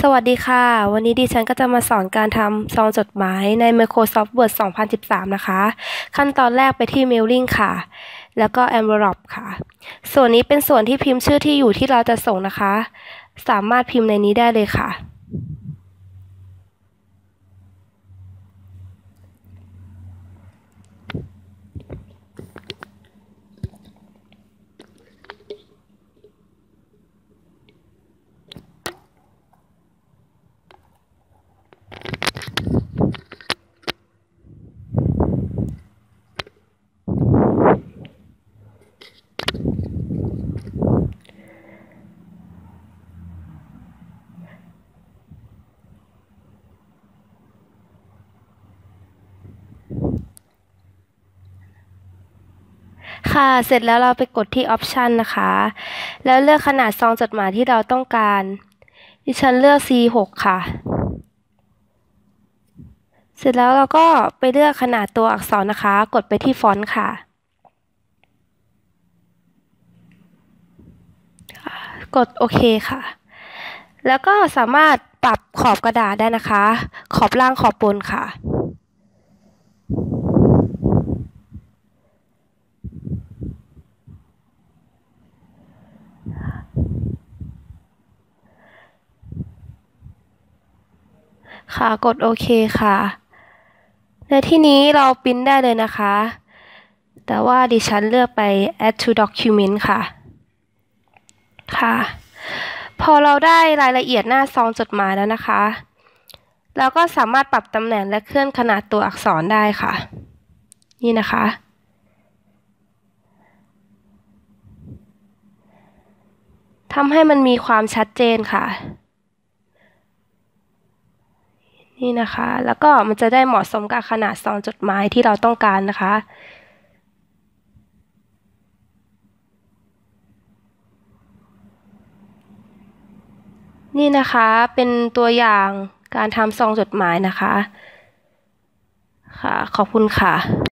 สวัสดีค่ะ วันนี้ดิฉันก็จะมาสอนการทำซองจดหมายใน Microsoft Word 2013 นะคะ ขั้นตอนแรกไปที่ Mailing ค่ะ แล้วก็ Envelope ค่ะ ส่วนนี้เป็นส่วนที่พิมพ์ชื่อที่อยู่ที่เราจะส่งนะคะ สามารถพิมพ์ในนี้ได้เลยค่ะ ค่ะ เสร็จแล้วเราไปกดที่ Option นะคะ แล้วเลือกขนาดซองจดหมายที่เราต้องการ ดิฉันเลือก C6 ค่ะ เสร็จแล้วเราก็ไปเลือกขนาดตัวอักษรนะคะ กดไปที่ฟอนต์ค่ะ กดโอเคค่ะ แล้วก็สามารถปรับขอบกระดาษได้นะคะ ขอบล่างขอบบนค่ะ ค่ะ กดโอเคค่ะและที่นี้เราปริ้นได้เลยนะคะ แต่ว่าดิฉันเลือกไป add to document ค่ะ ค่ะ พอเราได้รายละเอียดหน้าซองจดหมายแล้วนะคะ เราก็สามารถปรับตำแหน่งและเคลื่อนขนาดตัวอักษรได้ค่ะ นี่นะคะทำให้มันมีความชัดเจนค่ะ นี่นะคะ แล้วก็มันจะได้เหมาะสมกับขนาดซองจดหมายที่เราต้องการนะคะ นี่นะคะเป็นตัวอย่างการทำซองจดหมายนะคะ ค่ะ ขอบคุณค่ะ